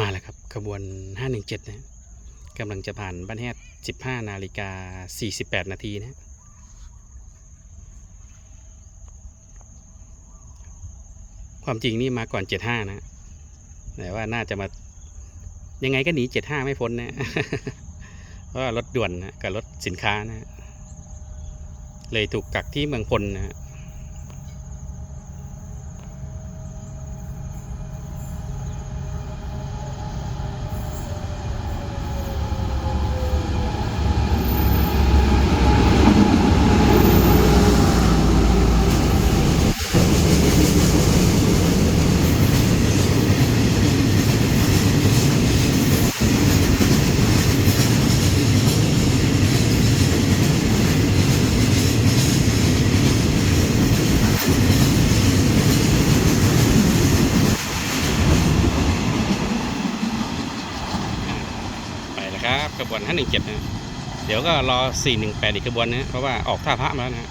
มาแล้วครับขบวน 517 นะกำลังจะผ่านบ้านแฮด15 นาฬิกา 48 นาทีนะความจริงนี่มาก่อน 75 นะ แต่ว่าน่าจะมา ยังไงก็หนี 75 ไม่พ้นนะ เพราะรถด่วนนะกับรถสินค้านะ เลยถูกกักที่เมืองพลนะ ครับขบวน517นะเดี๋ยวก็รอ418อีกขบวนนะเพราะว่าออกท่าพระมาแล้วนะ